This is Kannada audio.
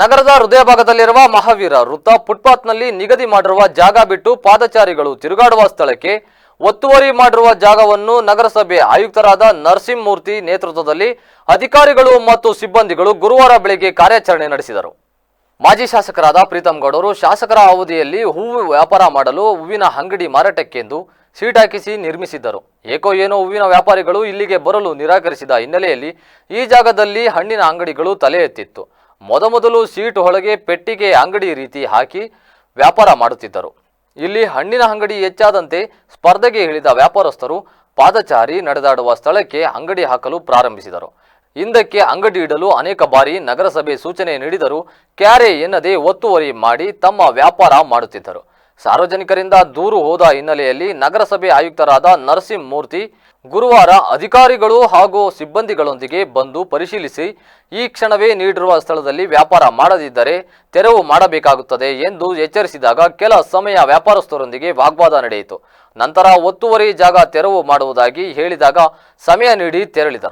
ನಗರದ ಹೃದಯ ಭಾಗದಲ್ಲಿರುವ ಮಹಾವೀರ ವೃತ್ತ ಫುಟ್ಪಾತ್ನಲ್ಲಿ ನಿಗದಿ ಮಾಡಿರುವ ಜಾಗ ಬಿಟ್ಟು ಪಾದಚಾರಿಗಳು ತಿರುಗಾಡುವ ಸ್ಥಳಕ್ಕೆ ಒತ್ತುವರಿ ಮಾಡಿರುವ ಜಾಗವನ್ನು ನಗರಸಭೆ ಆಯುಕ್ತರಾದ ನರಸಿಂಹಮೂರ್ತಿ ನೇತೃತ್ವದಲ್ಲಿ ಅಧಿಕಾರಿಗಳು ಮತ್ತು ಸಿಬ್ಬಂದಿಗಳು ಗುರುವಾರ ಬೆಳಗ್ಗೆ ಕಾರ್ಯಾಚರಣೆ ನಡೆಸಿದರು. ಮಾಜಿ ಶಾಸಕರಾದ ಪ್ರೀತಂ ಗೌಡರು ಶಾಸಕರ ಅವಧಿಯಲ್ಲಿ ಹೂವು ವ್ಯಾಪಾರ ಮಾಡಲು ಹೂವಿನ ಅಂಗಡಿ ಮಾರಾಟಕ್ಕೆಂದು ಸೀಟ್ ಹಾಕಿಸಿ ನಿರ್ಮಿಸಿದ್ದರು. ಏಕೋ ಏನೋ ಹೂವಿನ ವ್ಯಾಪಾರಿಗಳು ಇಲ್ಲಿಗೆ ಬರಲು ನಿರಾಕರಿಸಿದ ಹಿನ್ನೆಲೆಯಲ್ಲಿ ಈ ಜಾಗದಲ್ಲಿ ಹಣ್ಣಿನ ಅಂಗಡಿಗಳು ತಲೆ ಎತ್ತಿತ್ತು. ಮೊದಮೊದಲು ಸೀಟ್ ಒಳಗೆ ಪೆಟ್ಟಿಗೆ ಅಂಗಡಿ ರೀತಿ ಹಾಕಿ ವ್ಯಾಪಾರ ಮಾಡುತ್ತಿದ್ದರು. ಇಲ್ಲಿ ಹಣ್ಣಿನ ಅಂಗಡಿ ಹೆಚ್ಚಾದಂತೆ ಸ್ಪರ್ಧೆಗೆ ಇಳಿದ ವ್ಯಾಪಾರಸ್ಥರು ಪಾದಚಾರಿ ನಡೆದಾಡುವ ಸ್ಥಳಕ್ಕೆ ಅಂಗಡಿ ಹಾಕಲು ಪ್ರಾರಂಭಿಸಿದರು. ಹಿಂದಕ್ಕೆ ಅಂಗಡಿ ಇಡಲು ಅನೇಕ ಬಾರಿ ನಗರಸಭೆ ಸೂಚನೆ ನೀಡಿದರೂ ಕ್ಯಾರೆ ಎನ್ನದೇ ಒತ್ತುವರಿ ಮಾಡಿ ತಮ್ಮ ವ್ಯಾಪಾರ ಮಾಡುತ್ತಿದ್ದರು. ಸಾರ್ವಜನಿಕರಿಂದ ದೂರು ಹೋದ ಹಿನ್ನೆಲೆಯಲ್ಲಿ ನಗರಸಭೆ ಆಯುಕ್ತರಾದ ನರಸಿಂಹ ಮೂರ್ತಿ ಗುರುವಾರ ಅಧಿಕಾರಿಗಳು ಹಾಗೂ ಸಿಬ್ಬಂದಿಗಳೊಂದಿಗೆ ಬಂದು ಪರಿಶೀಲಿಸಿ ಈ ಕ್ಷಣವೇ ನೀಡಿರುವ ಸ್ಥಳದಲ್ಲಿ ವ್ಯಾಪಾರ ಮಾಡದಿದ್ದರೆ ತೆರವು ಮಾಡಬೇಕಾಗುತ್ತದೆ ಎಂದು ಎಚ್ಚರಿಸಿದಾಗ ಕೆಲ ಸಮಯ ವ್ಯಾಪಾರಸ್ಥರೊಂದಿಗೆ ವಾಗ್ವಾದ ನಡೆಯಿತು. ನಂತರ ಒತ್ತುವರಿ ಜಾಗ ತೆರವು ಮಾಡುವುದಾಗಿ ಹೇಳಿದಾಗ ಸಮಯ ನೀಡಿ ತೆರಳಿದರು.